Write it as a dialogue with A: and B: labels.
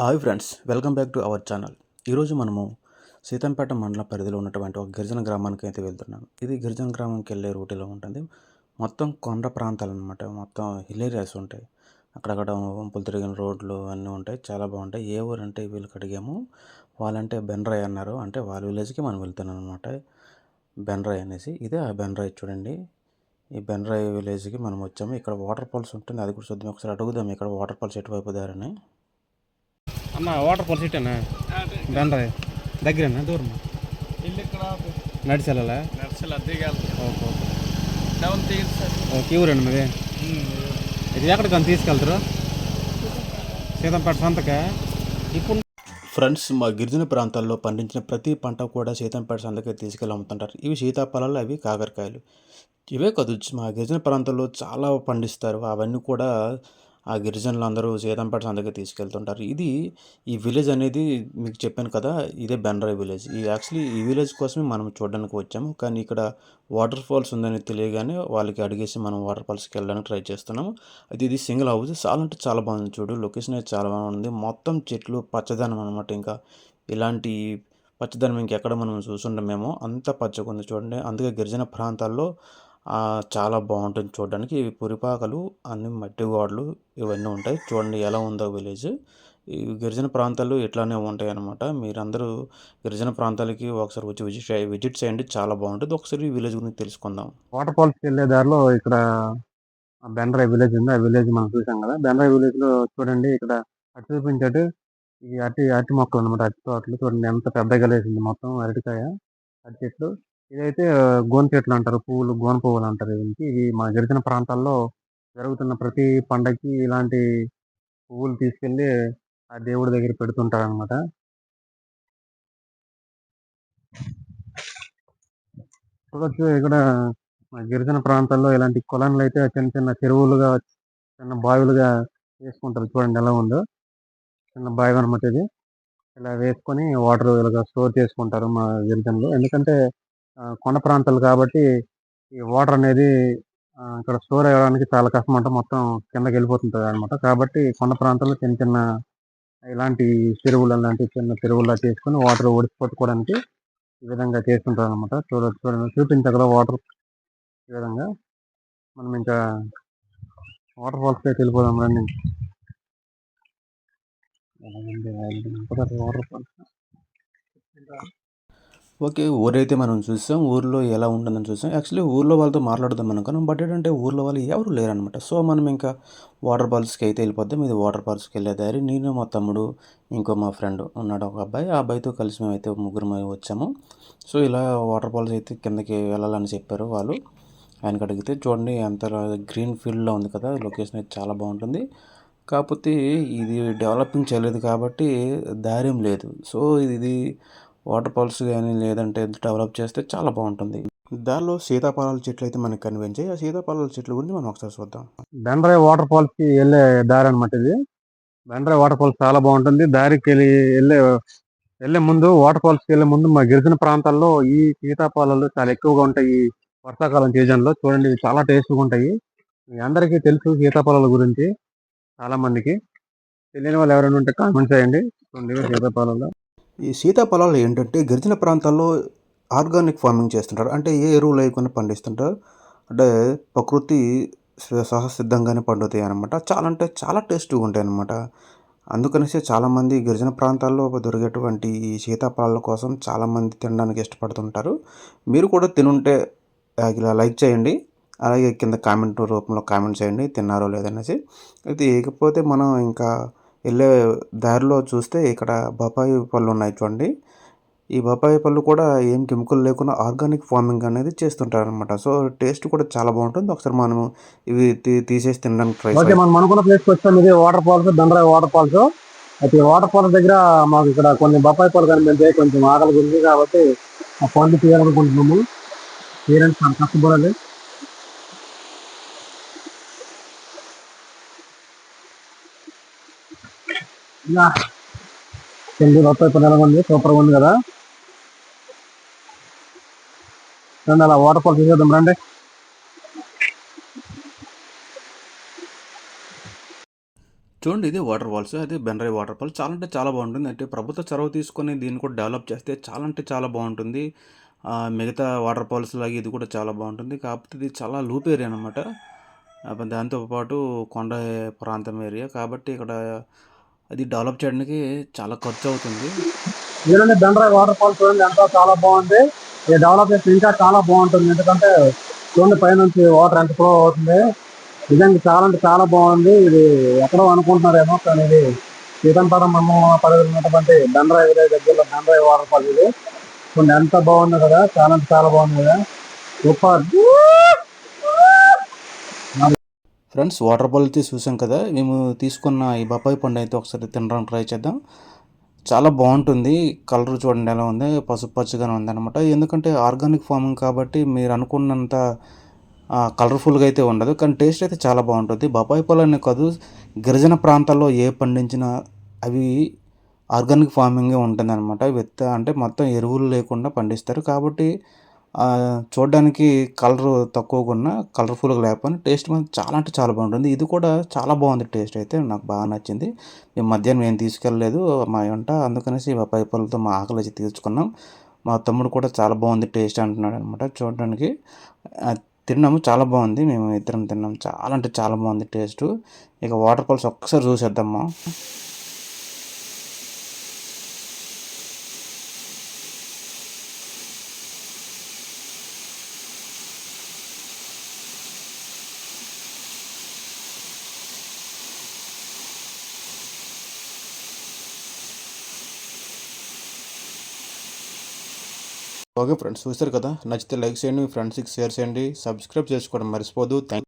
A: Hi friends welcome back to our channel. ఈరోజు మనము సీతంపేట మండల పరిధిలో ఉన్నటువంటి ఒక గిరిజన గ్రామానికి అయితే వెళ్తున్నాం ఇది గిరిజన గ్రామంకి వెళ్ళే రూట్లో ఉంటుంది. మొత్తం కొండ ప్రాంతాలు అనమాట మొత్తం హిల్ ఏరియాస్ ఉంటాయి. అక్కడక్కడ వంపులు తిరిగిన రోడ్లు అన్నీ ఉంటాయి. చాలా బాగుంటాయి. ఏ ఊరు అంటే వీళ్ళకి అడిగాము. వాళ్ళంటే బెన్రాయ్ అన్నారు. అంటే వాళ్ళ విలేజ్కి మనం వెళ్తున్నాం అనమాట బెన్రాయ్ అనేసి. ఇదే ఆ బెన్రాయ్ చూడండి. ఈ బెన్రాయ్ విలేజ్కి మనం వచ్చాము. ఇక్కడ వాటర్ ఫాల్స్ ఉంటుంది. అది కూడా చూద్దాం. ఒకసారి అడుగుదాం. ఇక్కడ వాటర్ ఫాల్స్ ఎటువైపు దారని.
B: అన్న వాటర్ ఫాల్స్ ఇట్టేనా? బెండ్రాయ్ దగ్గరేనా? దూరం
C: ఇల్లు ఇక్కడ
B: నడిచి వెళ్ళాలా
C: నర్సలు దిగాలి.
B: Okay okay. ఊరండి మీది ఇది ఎక్కడికి అని తీసుకెళ్తారు? సీతంపేట సంతక? ఇప్పుడు
A: ఫ్రెండ్స్ మా గిరిజన ప్రాంతాల్లో పండించిన ప్రతి పంట కూడా సీతంపేట సంతకే తీసుకెళ్ళి అమ్ముతుంటారు ఇవి సీతాఫలాలు అవి కాకరకాయలు. ఇవే కాదు మా గిరిజన ప్రాంతాల్లో చాలా పండిస్తారు. అవన్నీ కూడా ఆ గిరిజనులు అందరూ సీతంపేట సందకి తీసుకెళ్తుంటారు. ఇది ఈ విలేజ్ అనేది మీకు చెప్పాను కదా ఇదే బెండ్రాయ్ విలేజ్ ఈ యాక్చువల్లీ ఈ విలేజ్ కోసమే మనం చూడడానికి వచ్చాము. కానీ ఇక్కడ వాటర్ ఫాల్స్ ఉందని తెలియగానే వాళ్ళకి అడిగేసి మనం వాటర్ ఫాల్స్కి వెళ్ళడానికి ట్రై చేస్తున్నాము. అది ఇది సింగిల్ హౌస్ చాలా అంటే చాలా బాగుంది చూడు. లొకేషన్ అయితే చాలా బాగుంది మొత్తం చెట్లు పచ్చదనం అనమాట ఇంకా. ఇలాంటి పచ్చదనం ఇంకెక్కడ మనం చూసుండమేమో. అంత పచ్చగా ఉంది చూడండి. అందుకే గిరిజన ప్రాంతాల్లో చాలా బాగుంటుంది చూడడానికి. ఇవి పురిపాకలు అన్ని మట్టి గోడలు ఇవన్నీ ఉంటాయి. చూడండి ఎలా ఉందో విలేజ్. ఈ గిరిజన ప్రాంతాలు ఇట్లానే ఉంటాయి అన్నమాట మీరందరూ గిరిజన ప్రాంతాలకి ఒకసారి వచ్చి విజిట్ విజిట్ చేయండి. చాలా బాగుంటుంది. ఒకసారి ఈ విలేజ్ గురించి తెలుసుకుందాం.
B: వాటర్ ఫాల్స్కి వెళ్ళే దారిలో ఇక్కడ బెండ్రై విలేజ్ ఉంది. ఆ విలేజ్ మనం చూసాం కదా. బెండ్రై విలేజ్లో చూడండి ఇక్కడ అటు చూపించాడు ఈ అరటి అరటి మొక్కలు అనమాట అరటి తోటలు చూడండి ఎంత పెద్దగా లేసింది మొత్తం అరటికాయ అరటి చెట్లు. ఇదైతే ఆ, చెట్లు అంటారు పువ్వులు గోన పువ్వులు అంటారు దీనికి. ఇవి మా గిరిజన ప్రాంతాల్లో జరుగుతున్న ప్రతి పండగకి ఇలాంటి పువ్వులు తీసుకెళ్ళి ఆ దేవుడి దగ్గర పెడుతుంటారు అనమాట చూడొచ్చు ఇక్కడ మా గిరిజన ప్రాంతాల్లో ఇలాంటి కొలనులు అయితే చిన్న చిన్న చెరువులుగా చిన్న బావిలుగా వేసుకుంటారు చూడండి ఎలా ఉందో. చిన్న బావి అనమాట ఇది. ఇలా వేసుకొని వాటర్ ఇలాగ స్టోర్ చేసుకుంటారు మా గిరిజనులు. ఎందుకంటే కొండ ప్రాంతాలు కాబట్టి ఈ వాటర్ అనేది ఇక్కడ స్టోర్ అవ్వడానికి చాలా కష్టం అంట మొత్తం కిందకి వెళ్ళిపోతుంటుంది అనమాట కాబట్టి కొండ ప్రాంతాల్లో చిన్న చిన్న ఇలాంటి చెరువులు లాంటి చిన్న చెరువులా చేసుకొని వాటర్ ఒడిసి పట్టుకోవడానికి ఈ విధంగా చేస్తుంటారు అనమాట చూడొచ్చు చూడండి చూపించగల వాటర్ ఈ విధంగా. మనం ఇంకా వాటర్ ఫాల్స్ అయితే వెళ్ళిపోదాం రండి. వాటర్ ఫాల్స్
A: ఓకే ఊరైతే మనం చూసాం ఊర్లో ఎలా ఉంటుందని చూసాం. యాక్చువల్లీ ఊర్లో వాళ్ళతో మాట్లాడుదాం అనుకున్నాం. బట్ ఏంటంటే ఊర్లో వాళ్ళు ఎవరు లేరనమాట సో మనం ఇంకా వాటర్ ఫాల్స్కి అయితే వెళ్ళిపోద్దాం. ఇది వాటర్ ఫాల్స్కి వెళ్ళే దారి. నేను మా తమ్ముడు ఇంకో మా ఫ్రెండ్ ఉన్నాడు ఒక అబ్బాయి. ఆ అబ్బాయితో కలిసి మేమైతే ముగ్గురు వచ్చాము. సో ఇలా వాటర్ ఫాల్స్ అయితే కిందకి వెళ్ళాలని చెప్పారు వాళ్ళు. ఆయనకి అడిగితే చూడండి ఎంత గ్రీన్ ఫీల్డ్లో ఉంది కదా లొకేషన్ అయితే చాలా బాగుంటుంది. కాకపోతే ఇది డెవలపింగ్ చేయలేదు కాబట్టి దారేం లేదు. సో ఇది వాటర్ ఫాల్స్ కానీ లేదంటే డెవలప్ చేస్తే చాలా బాగుంటుంది. దానిలో సీతాఫలాల చెట్లు అయితే మనకు కనిపించాయి. ఆ సీతాఫలాల చెట్ల గురించి మనం ఒకసారి చూద్దాం.
B: బెండ్రై వాటర్ ఫాల్స్కి వెళ్ళే దారి అనమాట ఇది. బెండ్రై వాటర్ ఫాల్స్ చాలా బాగుంటుంది. దారికి వెళ్ళి వెళ్ళే వెళ్ళే ముందు వాటర్ ఫాల్స్కి వెళ్ళే ముందు మా గిరిజన ప్రాంతాల్లో ఈ సీతాఫలాలు చాలా ఎక్కువగా ఉంటాయి. ఈ వర్షాకాలం సీజన్లో చూడండి ఇవి చాలా టేస్ట్గా ఉంటాయి. మీ అందరికీ తెలుసు సీతాఫలాల గురించి చాలా మందికి. తెలియని వాళ్ళు ఎవరైనా ఉంటే కామెంట్ చేయండి. సీతాఫలాలు.
A: ఈ సీతాఫలాలు ఏంటంటే గిరిజన ప్రాంతాల్లో ఆర్గానిక్ ఫార్మింగ్ చేస్తుంటారు. అంటే ఏ ఎరువులు వేయకుండా పండిస్తుంటారు. అంటే ప్రకృతి సహసిద్ధంగానే పండుతాయి అనమాట చాలా అంటే చాలా టేస్టీగా ఉంటాయి అనమాట అందుకనేసి చాలామంది గిరిజన ప్రాంతాల్లో దొరికేటువంటి ఈ సీతాఫలాల కోసం చాలామంది తినడానికి ఇష్టపడుతుంటారు. మీరు కూడా తినుంటే ఇలా లైక్ చేయండి. అలాగే కింద కామెంట్ రూపంలో కామెంట్ చేయండి. తిన్నారో లేదనేసి. అయితే ఇకపోతే మనం ఇంకా వెళ్ళే దారిలో చూస్తే ఇక్కడ బొప్పాయి పళ్ళు ఉన్నాయి చూడండి. ఈ బొప్పాయి పళ్ళు కూడా ఏం కెమికల్ లేకుండా ఆర్గానిక్ ఫార్మింగ్ అనేది చేస్తుంటారు అనమాట సో టేస్ట్ కూడా చాలా బాగుంటుంది. ఒకసారి మనం ఇవి తీసేసి తినడానికి ట్రై
B: ఓకే మనం అనుకున్న ప్లేస్ వచ్చాం. ఇది water falls Dandrai water falls అయితే వాటర్ ఫాల్స్ దగ్గర మాకు ఇక్కడ కొన్ని బొప్పాయి పళ్ళు కనిపించాయి కొంచెం ఆకలి గురించి కాబట్టి ఆ పండు తీయాలనుకుంటున్నాము. చాలా కష్టపడాలి. కింది బొప్పాయి పళ్ళు ఉంది సూపర్ ఉంది కదా రండి అలా వాటర్ ఫాల్స్ చూసేద్దాం రండి
A: చూడండి ఇది వాటర్ ఫాల్స్. అది బెనరాయి వాటర్ ఫాల్స్. చాలా అంటే చాలా బాగుంటుంది. అంటే ప్రభుత్వ చొరవ తీసుకొని దీన్ని కూడా డెవలప్ చేస్తే చాలా అంటే చాలా బాగుంటుంది. మిగతా వాటర్ ఫాల్స్ లాగా ఇది కూడా చాలా బాగుంటుంది. కాకపోతే ఇది చాలా లూప్ ఏరియా అనమాట. దాంతోపాటు దాంతో పాటు కొండ ప్రాంతం ఏరియా. కాబట్టి ఇక్కడ అది డెవలప్ చేయడానికి చాలా ఖర్చు అవుతుంది.
B: చూడండి బెండ్రాయి వాటర్ ఫాల్ చూడండి ఎంతో చాలా బాగుంది. ఈ డెవలప్ చేస్తే ఇంకా చాలా బాగుంటుంది. ఎందుకంటే చూడండి పైనుంచి వాటర్ ఎంత ఫ్లో అవుతుంది. నిజంగా చాలా అంటే చాలా బాగుంది. ఇది ఎక్కడో అనుకుంటున్నారేమో కానీ ఇది సీతంపరం మండలం పరిధిలో ఉన్నటువంటి బెండ్రాయి విలేజ్ దగ్గరలో బెండ్రాయి వాటర్ ఫాల్ ఇది. చూడండి ఎంత బాగుంది కదా చాలా అంటే చాలా బాగుంది కదా. సూపర్.
A: ఫ్రెండ్స్ వాటర్ ఫాల్ చూసాం కదా! మేము తీసుకున్న ఈ బొప్పాయి పండు అయితే ఒకసారి తినడానికి ట్రై చేద్దాం. చాలా బాగుంటుంది. కలర్ చూడండి ఎలా ఉంది. పసుపు పచ్చగానే ఉందన్నమాట. ఎందుకంటే ఆర్గానిక్ ఫార్మింగ్ కాబట్టి మీరు అనుకున్నంత కలర్‌ఫుల్‌గా అయితే ఉండదు. కానీ టేస్ట్ అయితే చాలా బాగుంటుంది. బత్తాయి పళ్ళనే కాదు గిరిజన ప్రాంతాల్లో ఏ పండించినా అవి ఆర్గానిక్ ఫార్మింగే ఉంటుందన్నమాట. విత్త అంటే మొత్తం ఎరువులు లేకుండా పండిస్తారు. కాబట్టి చూడడానికి కలర్ తక్కువగున్నా కలర్‌ఫుల్‌గా లేకపోయినా టేస్ట్ మాత్రం చాలా అంటే చాలా బాగుంటుంది. ఇది కూడా చాలా బాగుంది టేస్ట్ అయితే నాకు బాగా నచ్చింది. మేము మధ్యాహ్నం ఏం తీసుకెళ్ళలేదు మా వెంట. అందుకనేసి పై పళ్ళతో మా ఆకలి వచ్చి తీర్చుకున్నాం. మా తమ్ముడు కూడా చాలా బాగుంది టేస్ట్ అంటున్నాడన్నమాట చూడడానికి. తిన్నాము చాలా బాగుంది. మేము ఇద్దరం తిన్నాం. చాలా అంటే చాలా బాగుంది టేస్ట్ ఇక వాటర్ ఫాల్స్ ఒక్కసారి చూసేద్దామా. ఓకే ఫ్రెండ్స్ చూసారు కదా! నచ్చితే లైక్ చేయండి. మీ ఫ్రెండ్స్‌కి షేర్ చేయండి. సబ్స్క్రైబ్ చేసుకోవడం మర్చిపోదు థ్యాంక్